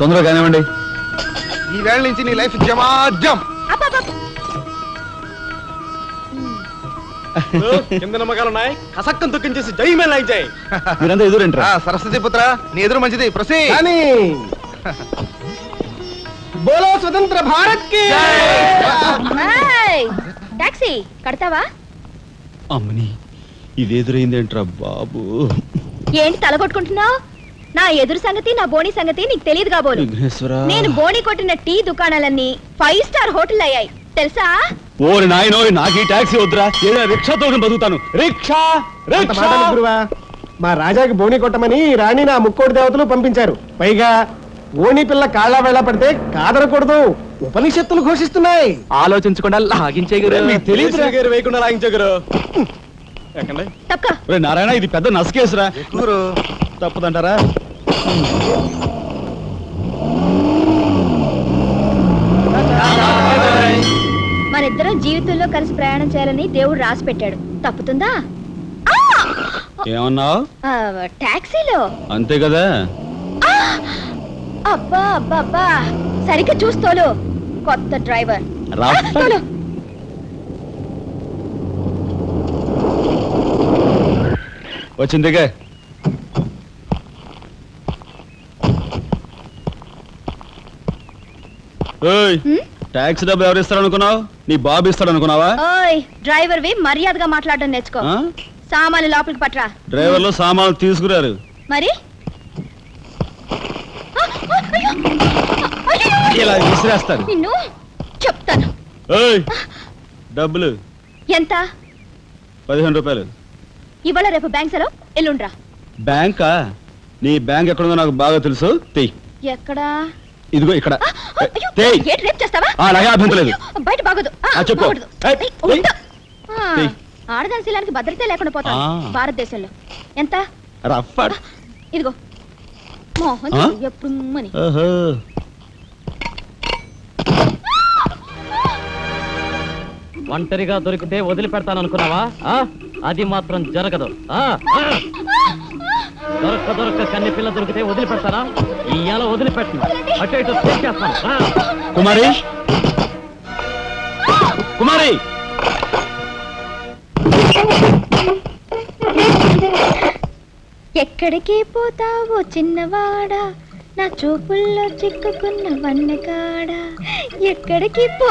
తొందరగా కానివ్వండి. ఈ వేళ నుంచి నీ లైఫ్ జమాజం. కింద నమ్మకాలు ఉన్నాయి? కసక్కం తొక్కించేసి జై మేళ జై మీరంతా ఎదురేంట్రా? ఆ, సరస్వతి పుత్ర నీ ఎదురు మంచిది. ప్రసీ కానీ బోలో స్వతంత్ర భారత్కి టాక్సీ కడతావా? అమ్మని ఇది ఎదురైందేంట్రా బాబు? ఏంటి తల కొట్టుకుంటున్నావు నా ఎదురు సంగతి నా బోని సంగతి నీకు తెలియదు కాబోలు నేను బోని కొట్టిన టీ దుకాణాలన్నీ ఫైవ్ స్టార్ హోటల్ అయ్యాయి తెలుసా? ఓరి నాయనో నాకు ఈ టాక్సీ వద్దురా. ఏదో రిక్షాతో బతుకుతాను. రిక్షా అంత రిక్షా. మాటలు గురువా. మా రాజాకి బోని కొట్టమని రాణి నా ముక్కోటి దేవతలు పంపించారు. పైగా ఓణి పిల్ల కాళ్ళ వేళ పడితే కాదనకూడదు ఉపనిషత్తులు ఘోషిస్తున్నాయి. ఆలోచించకుండా లాగించే? వేయకుండా ఒరే నారాయణ ఇది పెద్ద నసకేసురా. తప్పదంటారా? మనిద్దరం జీవితంలో కలిసి ప్రయాణం చేయాలని దేవుడు రాసి పెట్టాడు. తప్పుతుందా? ఏమన్నావు? ఆ, టాక్సీలో. అంతే కదా? అబ్బా అబ్బా అబ్బా. సరిగ్గా చూస్తోలు కొత్త డ్రైవర్. తోలు. వచ్చిందిగా ఏయ్ హ్మ్? ట్యాక్సీ డబ్బు ఎవరు ఇస్తారు అనుకున్నావు నీ బాబు ఇస్తాడు అనుకున్నావా ఓయ్ డ్రైవర్ వి మర్యాదగా మాట్లాడడం నేర్చుకో. ఆ? సామాన్లు లోపలికి పట్రా డ్రైవర్లు సామాన్లు తీసుకురారు. మరి? ఆ, ఆ, అయ్యో! అయ్యో! ఇలా విసిరేస్తారు. నిన్ను చెప్తాను. ఏయ్ డబ్బులు. ఎంత? పదిహేను రూపాయలు. ఇవాళ రేపు బ్యాంక్ సెలవు ఎల్లుండ్రా. బ్యాంకా? నీ బ్యాంక్ ఎక్కడుందో నాకు బాగా తెలుసు. తెయ్. ఎక్కడా? ఇదిగో ఇక్కడ. ఏంటి రేపు చేస్తావా? బయట బాగోదు. చెప్పు. ఆడదాని శీలానికి భద్రత లేకుండా పోతాం. భారతదేశంలో. ఎంత? రఫ్ ఇదిగో. మోహన్ ఎప్పుడు మని? ఓహో. ఒంటరిగా దొరికితే వదిలిపెడతాను అనుకున్నావా ఆ? అది మాత్రం జరగదు? దొరక్క దొరక్క కన్ని పిల్ల దొరికితే వదిలిపెడతానా ఇయ్యాల వదిలిపెట్టను. అటు ఇటు తెచ్చేస్తాను ఆ? కుమారి? కుమారి? ఎక్కడికి పోతావో చిన్నవాడా? నా చూపుల్లో చిక్కుకున్న వన్నకాడా ఎక్కడికి పో